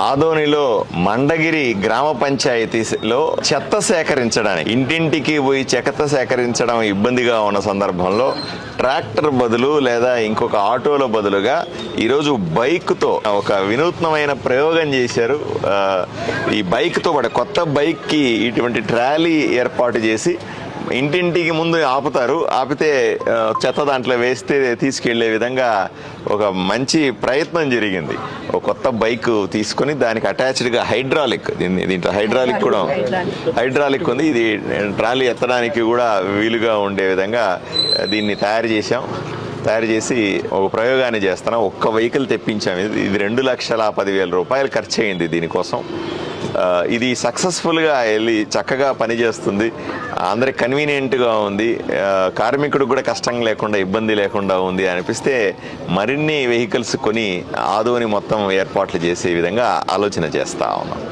ఆదోనిలో మండగిరి గ్రామ పంచాయతీలో చెత్త సేకరించడానికి ఇంటింటికి పోయి చెత్త సేకరించడం ఇబ్బందిగా ఉన్న సందర్భంలో ట్రాక్టర్ బదులు లేదా ఇంకొక ఆటోల బదులుగా ఈరోజు బైక్తో ఒక వినూత్నమైన ప్రయోగం చేశారు. ఈ బైక్తో పాటు కొత్త బైక్కి ఇటువంటి ట్రాలీ ఏర్పాటు చేసి ఇంటింటికి ముందు ఆపుతారు. ఆపితే చెత్త దాంట్లో వేస్తే తీసుకెళ్ళే విధంగా ఒక మంచి ప్రయత్నం జరిగింది. ఒక కొత్త బైక్ తీసుకొని దానికి అటాచ్డ్గా హైడ్రాలిక్ దీన్ని దీంట్లో హైడ్రాలిక్ కూడా హైడ్రాలిక్. ఉంది. ఇది ట్రాలీ ఎత్తడానికి కూడా వీలుగా ఉండే విధంగా దీన్ని తయారు చేశాం. తయారు చేసి ఒక ప్రయోగాన్ని చేస్తున్నాం. ఒక్క వెహికల్ తెప్పించాం. ఇది ఇది రెండు లక్షల పదివేల రూపాయలు ఖర్చు అయింది దీనికోసం. ఇది సక్సెస్ఫుల్గా వెళ్ళి చక్కగా పనిచేస్తుంది అందరికి కన్వీనియంట్గా ఉంది. కార్మికుడికి కూడా కష్టం లేకుండా ఇబ్బంది లేకుండా ఉంది అనిపిస్తే మరిన్ని వెహికల్స్ కొని ఆదోని మొత్తం ఏర్పాట్లు చేసే విధంగా ఆలోచన చేస్తా ఉన్నాం.